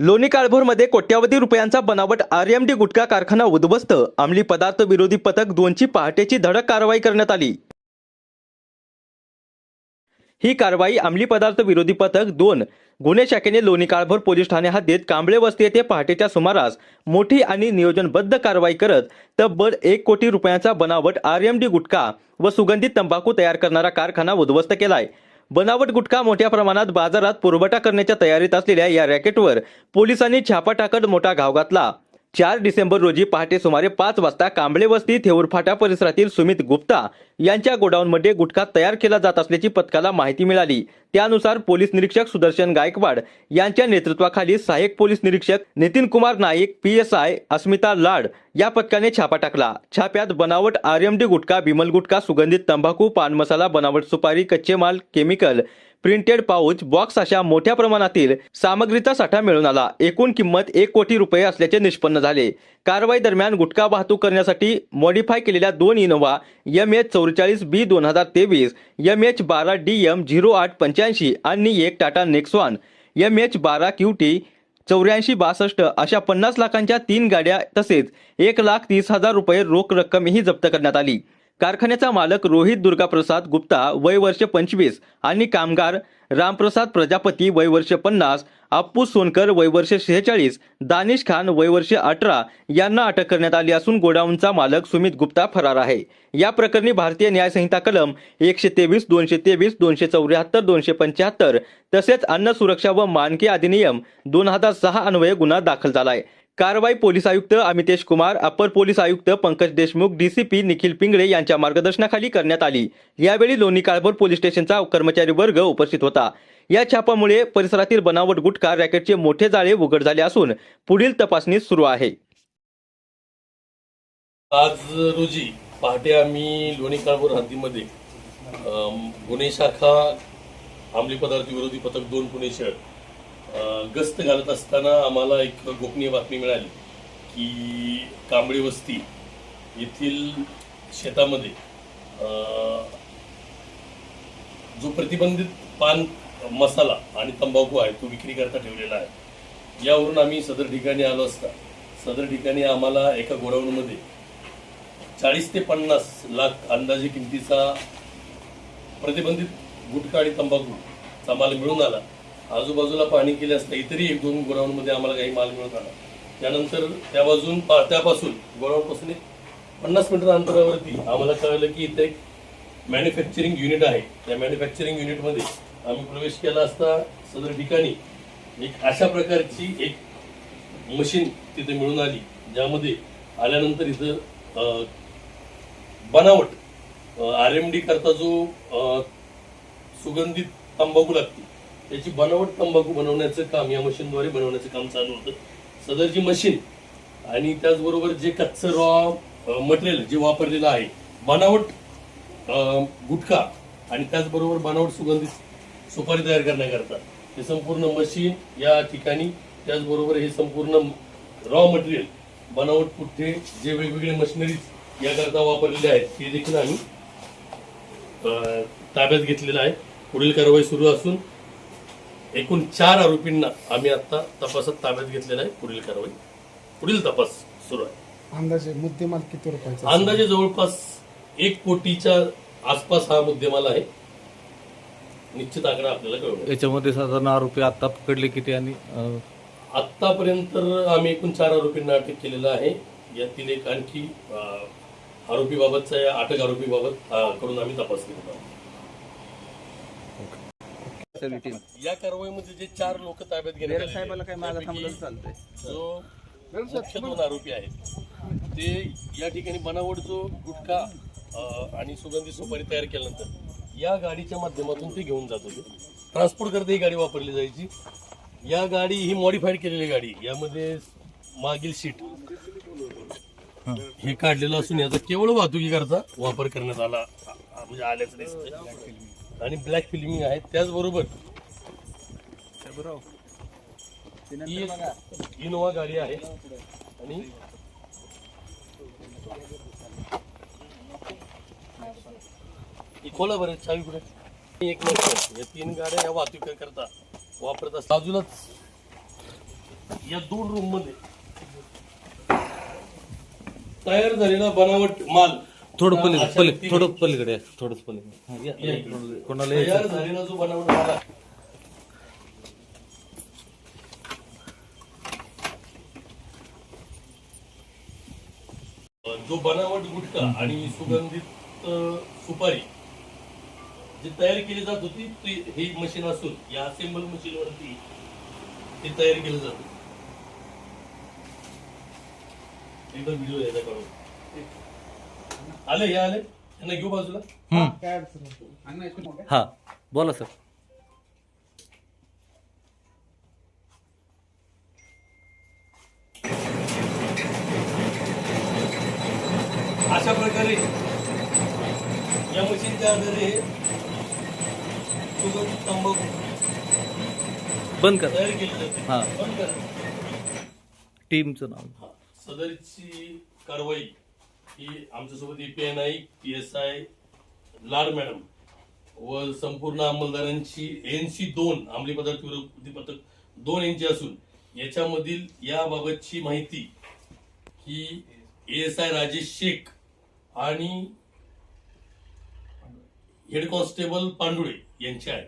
लोणी काळभोरमध्ये कोट्यावधी रुपयांचा बनावट आरएमडी गुटखा कारखाना उद्ध्वस्त. अंमली पदार्थ विरोधी पथक दोनची पहाटेची धडक कारवाई करण्यात आली. ही कारवाई अंमली पदार्थ विरोधी पथक दोन गुन्हे शाखेने लोणी काळभोर पोलीस ठाणे हद्दीत कांबळे वस्ती येथे पहाटेच्या सुमारास मोठी आणि नियोजनबद्ध कारवाई करत तब्बल एक कोटी रुपयांचा बनावट आरएमडी गुटखा व सुगंधित तंबाखू तयार करणारा कारखाना उद्ध्वस्त केलाय. बनावट गुटखा मोठ्या प्रमाणात बाजारात पुरवठा करण्याच्या तयारीत असलेल्या या रॅकेटवर पोलिसांनी छापा टाकत मोठा घाव घातला. चार डिसेंबर रोजी पहाटे सुमारे पाच वाजता कांबळे वस्ती थेऊरफाटा परिसरातील सुमित गुप्ता यांच्या गोडाऊनमध्ये गुटखा तयार केला जात असल्याची पथकाला माहिती मिळाली. त्यानुसार पोलीस निरीक्षक सुदर्शन गायकवाड यांच्या नेतृत्वाखाली सहाय्यक पोलीस निरीक्षक Nitin Kumar Naik P S I Asmita Lad या पथकाने छापा टाकला. छाप्यात बनावट आरएमडी गुटखा बिमल गुटखा सुगंधित तंबाखू पान मसाला बनावट सुपारी कच्चे माल केमिकल प्रिंटेड पाऊच बॉक्स अशा मोठ्या प्रमाणातील सामग्रीचा साठा मिळून आला. एकूण किंमत एक कोटी रुपये असल्याचे निष्पन्न झाले. कारवाई दरम्यान गुटखा वाहतूक करण्यासाठी मॉडिफाय केलेल्या दोन इनोव्हा एम एच चौवेचाळीस बी दोन हजार तेवीस एम एच बारा डी एम झिरो आठ पंच्याऐंशी आणि एक टाटा नेक्सॉन एम एच बारा क्यू टी चौऱ्याऐंशी बासष्ट अशा पन्नास लाखांच्या तीन गाड्या तसेच एक लाख तीस हजार रुपये रोख रक्कमही जप्त करण्यात आली. कारखान्याचा मालक रोहित दुर्गाप्रसाद गुप्ता वय वर्ष पंचवीस आणि कामगार रामप्रसाद प्रजापती वय वर्ष पन्नास अप्पू सोनकर वय वर्ष शेहेचाळीस दानिश खान वय वर्ष अठरा यांना अटक करण्यात आली असून गोडाऊनचा मालक सुमित गुप्ता फरार आहे. या प्रकरणी भारतीय न्यायसंहिता कलम एकशे तेवीस दोनशे तेवीस दोनशे चौऱ्याहत्तर दोनशे पंच्याहत्तर तसेच अन्न सुरक्षा व मानके अधिनियम दोन हजार सहा अन्वये गुन्हा दाखल झाला आहे कारवाई पोलीस आयुक्त अमितेश कुमार अपर पोलीस आयुक्त पंकज देशमुख डीसीपी निखिल पिंगळे यांच्या मार्गदर्शनाखाली करण्यात आली. यावेळी लोणी काळभोर पोलीस स्टेशनचा कर्मचारी वर्ग उपस्थित होता. या छापामुळे परिसरातील बनावट गुटखा रॅकेटचे मोठे जाळे उघड झाले असून पुढील तपासणी सुरू आहे. आज रोजी पहाटे आम्ही लोणी काळभोर हद्दीमध्ये गुन्हे शाखा अंमली पदार्थ विरोधी पथक दोन पुणे शहर गस्त घालत असताना आम्हाला एक गोपनीय बातमी मिळाली की कांबळी वस्ती येथील शेतामध्ये जो प्रतिबंधित पान मसाला आणि तंबाखू आहे तो विक्रीकरता ठेवलेला आहे. यावरून आम्ही सदर ठिकाणी आलो असता. सदर ठिकाणी आम्हाला एका गोडाऊनमध्ये चाळीस ते पन्नास लाख अंदाजे किमतीचा प्रतिबंधित गुटखा आणि तंबाखूचा माल मिळून आला. आजूबाजूला पाणी केले असता इतरही एक दोन गोडाऊनमध्ये आम्हाला काही माल मिळत आला. त्यानंतर त्या बाजून पा- त्यापासून गोडाऊनपासून एक पन्नास मीटर अंतरावरती आम्हाला कळलं की इथे एक मॅन्युफॅक्चरिंग युनिट आहे. त्या मॅन्युफॅक्चरिंग युनिटमध्ये आम्ही प्रवेश केला असता सदर ठिकाणी एक अशा प्रकारची एक मशीन तिथे मिळून आली ज्यामध्ये आल्यानंतर इथं बनावट आर एम डी करता जो सुगंधित तंबाखू लागते त्याची बनावट तंबाखू बनवण्याचं काम या मशीनद्वारे बनवण्याचं काम चालू होतं. सदरची मशीन आणि त्याचबरोबर जे कच्चं रॉ मटेरियल जे वापरलेलं आहे बनावट गुटखा आणि त्याचबरोबर बनावट सुगंधित सुपारी तयार करण्याकरता. हे संपूर्ण मशीन या ठिकाणी त्याचबरोबर हे संपूर्ण रॉ मटेरियल बनावट पुठ्ठे जे वेगवेगळे मशिनरीज याकरता वापरलेले आहेत ते देखील आम्ही ताब्यात घेतलेलं आहे. पुढील कारवाई सुरू असून एकूण चार आरोपींना आम्ही आता तपासात ताब्यात घेतलेला आहे. पुढील कारवाई पुढील तपास सुरू आहे. अंदाजे मुद्देमाल किती रुपयाचा अंदाजे जवळपास एक कोटीच्या आसपास हा मुद्देमाल आहे. निश्चित आकडा आपल्याला कळवणार याच्यामध्ये साधारण आरोपी आता पकडले किती आणि आतापर्यंत तर आम्ही एकूण चार आरोपींना अटक केलेलं आहे. यातील एक आणखी आरोपीबाबतचा या अटक आरोपीबाबत अं, कडून आम्ही तपास केलेला आहे या कारवाईमध्ये जे चार लोक ताब्यात घेण्यात आलेले आहेत, त्यापैकी जो मुख्य दोन आरोपी आहेत. ते या ठिकाणी बनावट जो गुटखा आणि सुगंधी सुपारी तयार केल्यानंतर या गाडीच्या माध्यमातून ते घेऊन जात होते. ट्रान्सपोर्ट करता ही गाडी वापरली जायची. या गाडी ही मॉडिफाईड केलेली गाडी. यामध्ये मागील सीट हे काढलेलं असून याचा केवळ वाहतुकी करता वापर करण्यात आला म्हणजे आल्याचं दिसतंय. आणि ब्लॅक फिल्मिंग आहे. त्याचबरोबर ही एक इनोवा गाडी आहे. आणि खोला बरं चावी कुठे एक या तीन गाड्या या वाहतूक करता वापरत असतात. बाजूलाच या दोन रूममध्ये तयार झालेला बनावट माल थोडं पलीकडे पली थोडं पलीकडे थोडंच पलीकडे. कोणाला यायचं? जो बनावट गुटखा आणि सुगंधित सुपारी जी तयार केली जात होती ती ही मशीन असून या असेंबल मशीन वरती ते तयार केलं जात एकदा व्हिडिओ यायचा काढून आले हे आले त्यांना घेऊ बाजूला हम्म. काय अडचण नाही. हा बोला सर अशा प्रकारे या मशीनच्या आधारे सुगंधित तंबाखू बंद कर तयार केली जाते हा. बंद करा. टीमचं नाव हा. सदरची कारवाई की आमच्यासोबत API Naik P S I Lad madam व संपूर्ण अंमलदारांची एनसी दोन अंमली पदार्थ विरोधी पथक दोन यांची असून याच्यामधील याबाबतची माहिती ही एस आय राजेश शेख आणि हेड कॉन्स्टेबल पांडुळे यांची आहे.